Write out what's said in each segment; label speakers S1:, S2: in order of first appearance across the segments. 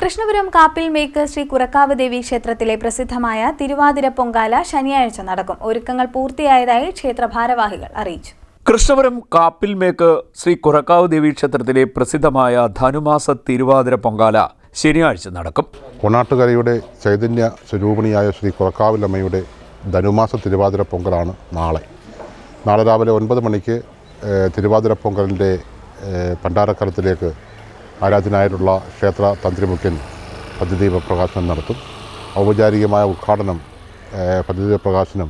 S1: കൃഷ്ണപുരം കാപ്പിൽ മേക്ക് ശ്രീ കുറക്കാവ് ദേവി ക്ഷേത്രത്തിലെ പ്രസിദ്ധമായ തിരുവാതിര പൊങ്കാല ശനിയാഴ്ച നടക്കും. ഒരുക്കങ്ങൾ പൂർത്തിയായതായി ക്ഷേത്ര ഭാരവാഹികൾ അറിയിച്ചു.
S2: കൃഷ്ണപുരം കാപ്പിൽ മേക്ക് ശ്രീ കുറക്കാവ് ദേവി ക്ഷേത്രത്തിലെ പ്രസിദ്ധമായ ധനുമാസ തിരുവാതിര പൊങ്കാല ശനിയാഴ്ച നടക്കും.
S3: കൊണാട്ടുകരയുടെ ചൈതന്യ സ്വരൂപിണിയായ ശ്രീ കുറക്കാവിലമ്മയുടെ ധനുമാസ തിരുവാതിര പൊങ്കലാണ് നാളെ. നാളെ രാവിലെ ഒൻപത് മണിക്ക് തിരുവാതിര പൊങ്കലിന്റെ ഏഹ്, ഭണ്ഡാരക്കലത്തിലേക്ക് ആരാധനായിട്ടുള്ള ക്ഷേത്ര തന്ത്രിമുഖ്യൻ പദ്ധതിദീപ പ്രകാശനം നടത്തും. ഔപചാരികമായ ഉദ്ഘാടനം പദ്ധതി പ്രകാശനം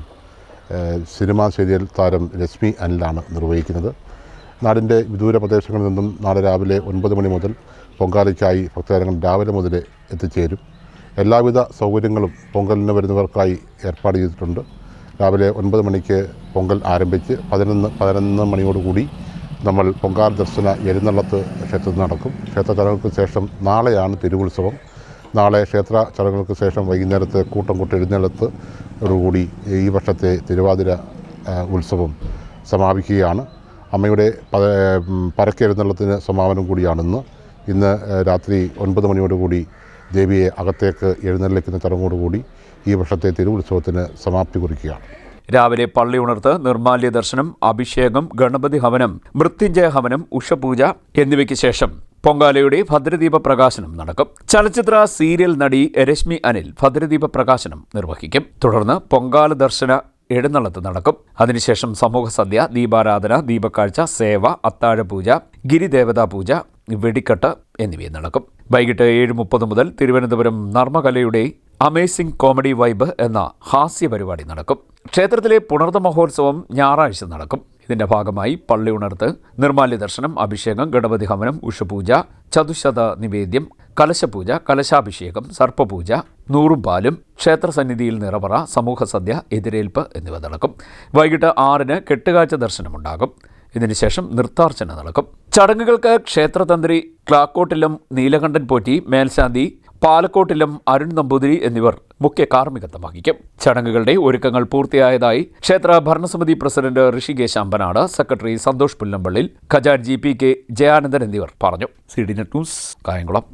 S3: സിനിമാ സീരിയൽ താരം രശ്മി അനിലാണ് നിർവഹിക്കുന്നത്. നാടിന്റെ വിദൂര പ്രദേശങ്ങളിൽ നിന്നും നാളെ രാവിലെ ഒൻപത് മണി മുതൽ പൊങ്കാലയ്ക്കായി ഭക്തജനങ്ങൾ രാവിലെ മുതൽ എത്തിച്ചേരും. എല്ലാവിധ സൗകര്യങ്ങളും പൊങ്കലിന് വരുന്നവർക്കായി ഏർപ്പാട് ചെയ്തിട്ടുണ്ട്. രാവിലെ ഒൻപത് മണിക്ക് പൊങ്കൽ ആരംഭിച്ച് പതിനൊന്ന് പതിനൊന്ന് മണിയോടുകൂടി നമ്മൾ പൊങ്കാല ദർശന എരുന്നള്ളത്ത് ക്ഷേത്രത്തിൽ നടക്കും. ക്ഷേത്ര ചടങ്ങുകൾക്ക് ശേഷം നാളെയാണ് തിരുവുത്സവം. നാളെ ക്ഷേത്ര ചടങ്ങുകൾക്ക് ശേഷം വൈകുന്നേരത്തെ കൂട്ടം കൂട്ട് എഴുന്നള്ളത്ത് കൂടി ഈ വർഷത്തെ തിരുവാതിര ഉത്സവം സമാപിക്കുകയാണ്. അമ്മയുടെ പരക്കെഴുന്നള്ളത്തിന് സമാപനം കൂടിയാണിന്ന് ഇന്ന്. രാത്രി ഒൻപത് മണിയോടുകൂടി ദേവിയെ അകത്തേക്ക് എഴുന്നള്ളിക്കുന്ന ചടങ്ങോടുകൂടി ഈ വർഷത്തെ തിരുവുത്സവത്തിന് സമാപ്തി കുറിക്കുകയാണ്.
S2: രാവിലെ പള്ളി ഉണർത്ത് നിർമാല്യ ദർശനം അഭിഷേകം ഗണപതി ഹവനം മൃത്യുഞ്ജയ ഹവനം ഉഷപൂജ എന്നിവയ്ക്ക് ശേഷം പൊങ്കാലയുടെ ഭദ്രദീപ പ്രകാശനം നടക്കും. ചലച്ചിത്ര സീരിയൽ നടി രശ്മി അനിൽ ഭദ്രദീപ പ്രകാശനം നിർവഹിക്കും. തുടർന്ന് പൊങ്കാല ദർശന എഴുന്നള്ളത്ത് നടക്കും. അതിനുശേഷം സമൂഹ സദ്യ ദീപാരാധന ദീപക്കാഴ്ച സേവ അത്താഴപൂജ ഗിരിദേവതാ പൂജ വെടിക്കെട്ട് എന്നിവയും നടക്കും. വൈകിട്ട് ഏഴ് മുപ്പത് മുതൽ തിരുവനന്തപുരം നർമ്മകലയുടെ അമേസിംഗ് കോമഡി വൈബ് എന്ന ഹാസ്യ പരിപാടി നടക്കും. ക്ഷേത്രത്തിലെ പുണർദ മഹോത്സവം ഞായറാഴ്ച നടക്കും. ഇതിന്റെ ഭാഗമായി പള്ളി ഉണർത്ത് നിർമാല്യ ദർശനം അഭിഷേകം ഗണപതി ഹവനം ഉഷപൂജ ചതുശത നിവേദ്യം കലശപൂജ കലശാഭിഷേകം സർപ്പപൂജ നൂറും പാലും ക്ഷേത്രസന്നിധിയിൽ നിറവറ സമൂഹ സദ്യ എതിരേൽപ്പ് എന്നിവ നടക്കും. വൈകിട്ട് ആറിന് കെട്ടുകാഴ്ച ദർശനമുണ്ടാകും. ഇതിനുശേഷം നൃത്താർച്ചന നടക്കും. ചടങ്ങുകൾക്ക് ക്ഷേത്രതന്ത്രി ക്ലാക്കോട്ടിലും നീലകണ്ഠൻ പോറ്റി മേൽശാന്തി പാലക്കോട്ടിലം അരുൺ നമ്പൂതിരി എന്നിവർ മുഖ്യ കാർമ്മികത്വം വഹിക്കും. ചടങ്ങുകളുടെ ഒരുക്കങ്ങൾ പൂർത്തിയായതായി ക്ഷേത്ര ഭരണസമിതി പ്രസിഡന്റ് ഋഷികേശ് അമ്പനാട് സെക്രട്ടറി സന്തോഷ് പുല്ലമ്പള്ളിൽ ഖജാൻജി പി കെ ജയാനന്ദൻ എന്നിവർ പറഞ്ഞു. C D net news Kayamkulam.